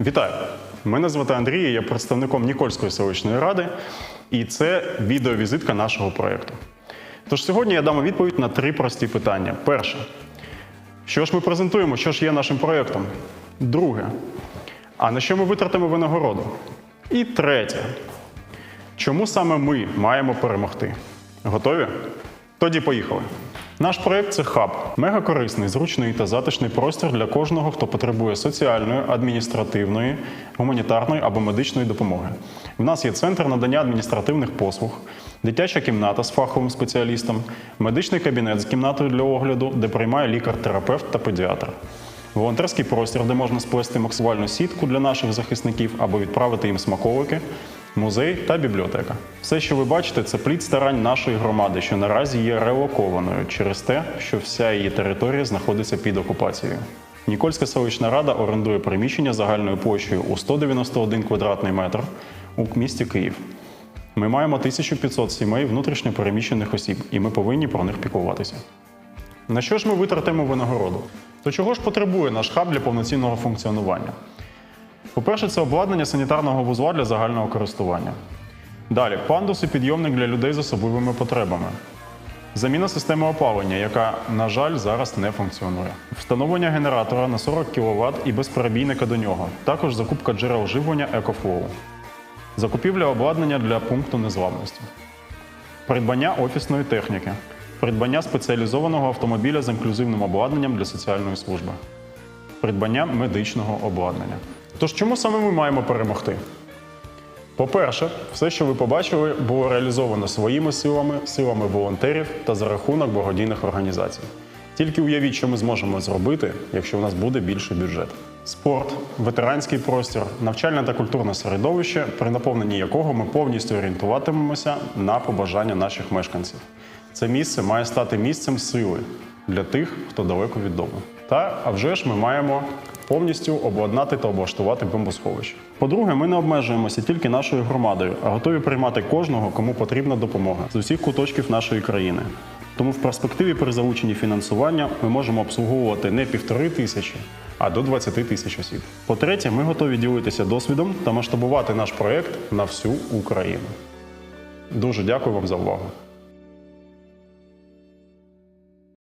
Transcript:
Вітаю! Мене звати Андрій, я представником Нікольської селищної ради, і це відеовізитка нашого проєкту. Тож сьогодні я дам відповідь на три прості питання. Перше, що ж ми презентуємо, що ж є нашим проєктом? Друге, а на що ми витратимо винагороду? І третє, чому саме ми маємо перемогти? Готові? Тоді поїхали. Наш проєкт це хаб, мегакорисний, зручний та затишний простір для кожного, хто потребує соціальної, адміністративної, гуманітарної або медичної допомоги. В нас є центр надання адміністративних послуг, дитяча кімната з фаховим спеціалістом, медичний кабінет з кімнатою для огляду, де приймає лікар-терапевт та педіатр. Волонтерський простір, де можна сплести максимальну сітку для наших захисників або відправити їм смаколики, музей та бібліотека. Все, що ви бачите, це плід старань нашої громади, що наразі є релокованою через те, що вся її територія знаходиться під окупацією. Нікольська селищна рада орендує приміщення загальною площею у 191 квадратний метр у місті Київ. Ми маємо 1500 сімей внутрішньо переміщених осіб, і ми повинні про них піклуватися. На що ж ми витратимо винагороду? То чого ж потребує наш хаб для повноцінного функціонування? По-перше, це обладнання санітарного вузла для загального користування. Далі пандус і підйомник для людей з особливими потребами. Заміна системи опалення, яка, на жаль, зараз не функціонує. Встановлення генератора на 40 кВт і безперебійника до нього. Також закупка джерел живлення EcoFlow. Закупівля обладнання для пункту незламності. Придбання офісної техніки. Придбання спеціалізованого автомобіля з інклюзивним обладнанням для соціальної служби. Придбання медичного обладнання. Тож чому саме ми маємо перемогти? По-перше, все, що ви побачили, було реалізовано своїми силами, силами волонтерів та за рахунок благодійних організацій. Тільки уявіть, що ми зможемо зробити, якщо у нас буде більший бюджет. Спорт, ветеранський простір, навчальне та культурне середовище, при наповненні якого ми повністю орієнтуватимемося на побажання наших мешканців. Це місце має стати місцем сили для тих, хто далеко від дому. Та а вже ж ми маємо повністю обладнати та облаштувати бомбосховище. По-друге, ми не обмежуємося тільки нашою громадою, а готові приймати кожного, кому потрібна допомога з усіх куточків нашої країни. Тому в перспективі при залученні фінансування ми можемо обслуговувати не півтори тисячі, а до 20 тисяч осіб. По-третє, ми готові ділитися досвідом та масштабувати наш проект на всю Україну. Дуже дякую вам за увагу.